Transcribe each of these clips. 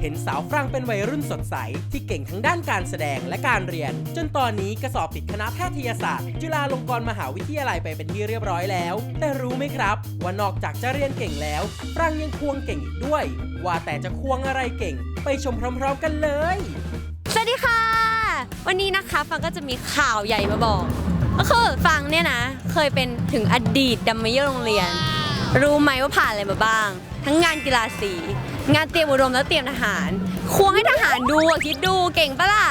เห็นสาวฟรังเป็นวัยรุ่นสดใส ที่เก่งทั้งด้านการแสดงและการเรียน จนตอนนี้ก็สอบติดคณะแพทยศาสตร์ จุฬาลงกรณ์มหาวิทยาลัยไปเป็นที่เรียบร้อยแล้ว แต่รู้ไหมครับ ว่านอกจากจะเรียนเก่งแล้วฟรังยังควงเก่งอีกด้วย ว่าแต่จะควงอะไรเก่ง ไปชมพร้อม ๆ กันเลย สวัสดีค่ะ วันนี้นะคะฟังก็จะมีข่าวใหญ่มาบอก ก็คือฟังเนี่ยนะ เคยเป็นถึงอดีตดัมเมเยอร์โรงเรียน รู้ไหมว่าผ่านอะไรมาบ้าง ทั้งงานกีฬาสี งานเตรียมอุดมและเตรียมทหาร ควงให้ทหารดูอะคิดดูเก่งปะล่ะ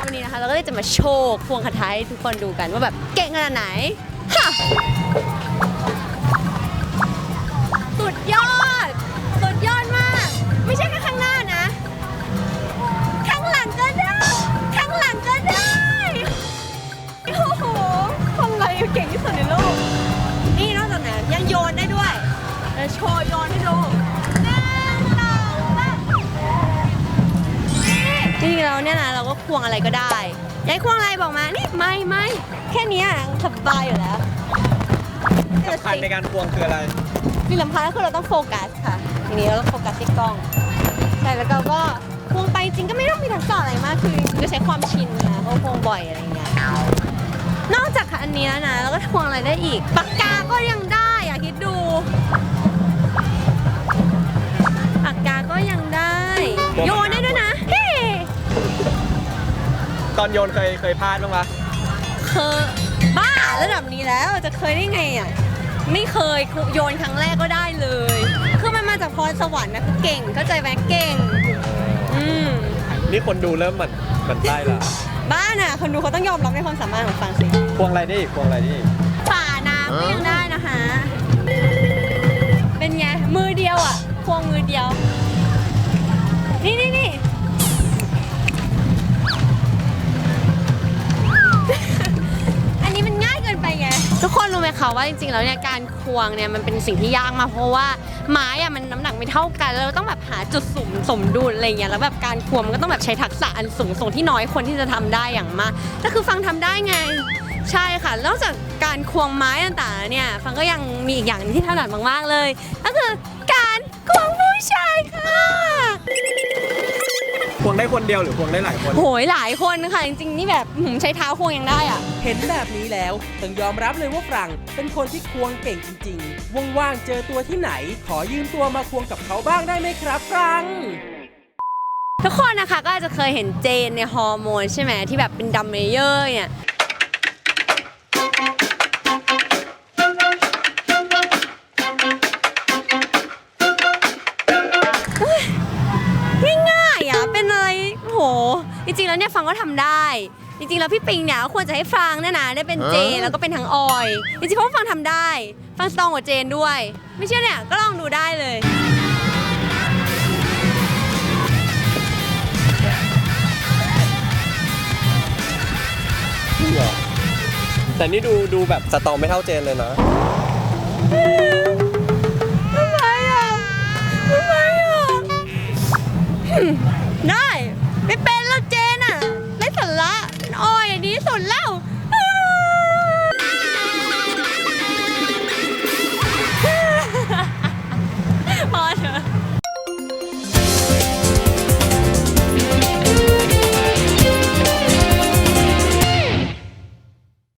วันนี้นะคะเราก็เลยจะมาโชว์ควงคาถาให้ทุกคนดูกันว่าแบบเก่งขนาดไหนฮะสุดยอด ควงอะไรก็ได้อยากให้ควงอะไรบอกมา นี่ไม่ไม่แค่เนี้ยสบายอยู่แล้วสำคัญในการควงคืออะไรสิ่งสำคัญก็คือเราต้องโฟกัสค่ะทีนี้เราต้องโฟกัสที่กล้อง ใช่แล้วก็ก็ควงไปจริงก็ไม่ต้องมีทักษะอะไรมากคือก็ใช้ความชินนะเพราะควงบ่อยอะไรอย่างเงี้ยนอกจากอันนี้แล้วนะแล้วก็ควงอะไรได้อีกปากกาก็ยังได้อยากคิดดู ตอนโยนเคยเคยพลาดบ้างปะเคยบ้าระดับนี้แล้วจะเคยได้ไงอะไม่เคยโยนครั้งแรกก็ได้เลยคือมันมาจากพรสวรรค์นะคือเก่งเข้าใจไหมเก่งอืมนี่คนดูเริ่มหมันหมันไส้ละบ้านอะ คนดูเขาต้องยอมรับในความสามารถของฟังสิควงอะไรได้อีกควงอะไรได้อีกฝาน้ำก็ยังได้นะคะ เป็นไงมือเดียวอะควงมือเดียว คนรู้ไหมคะว่าจริงๆแล้วเนี่ยการควงเนี่ยมันเป็นสิ่งที่ยากมากเพราะว่าไม้อะมันน้ำหนักไม่เท่ากันแล้วเราต้องแบบหาจุดสมสมดุลอะไรเงี้ยแล้วแบบการควงมันก็ต้องแบบใช้ทักษะอันสูงส่งที่น้อยคนที่จะทำได้อย่างมากแต่คือฟังทำได้ไง ใช่ค่ะนอกจากการควงไม้ต่างๆเนี่ยฟังก็ยังมีอีกอย่างหนึงที่ถนัดมากๆเลยก็คือการควงผู้ชาย ค่ะควงได้คนเดียวหรือควงได้หลายคน โหยหลายคนค่ะจริงๆนี่แบบหืมใช้เท้าควงยังได้อะเห็นแบบนี้แล้วต้องยอมรับเลยว่าฟรังเป็นคนที่ควงเก่งจริงๆ ว่างๆ เจอตัวที่ไหน ขอยืมตัวมาควงกับเขาบ้างได้ไหมครับฟรังทุกคนนะคะก็อาจจะเคยเห็นเจนในฮอร์โมนใช่ไหมที่แบบเป็นดัมเมเยอร์เนี่ย ริงๆ แล้วเนี่ยฟังก็ทำได้ จริงๆ แล้วพี่ปิงเนี่ยก็ควรจะให้ฟังเนี่ยนะได้เป็นเจนแล้วก็เป็นทั้งออย จริงๆเพราะว่าฟังทำได้ ฟังสตรองกว่าเจนด้วย ไม่เชื่อเนี่ยก็ลองดูได้เลย แต่นี่ดูดูแบบสตอมไม่เท่าเจนเลยนะ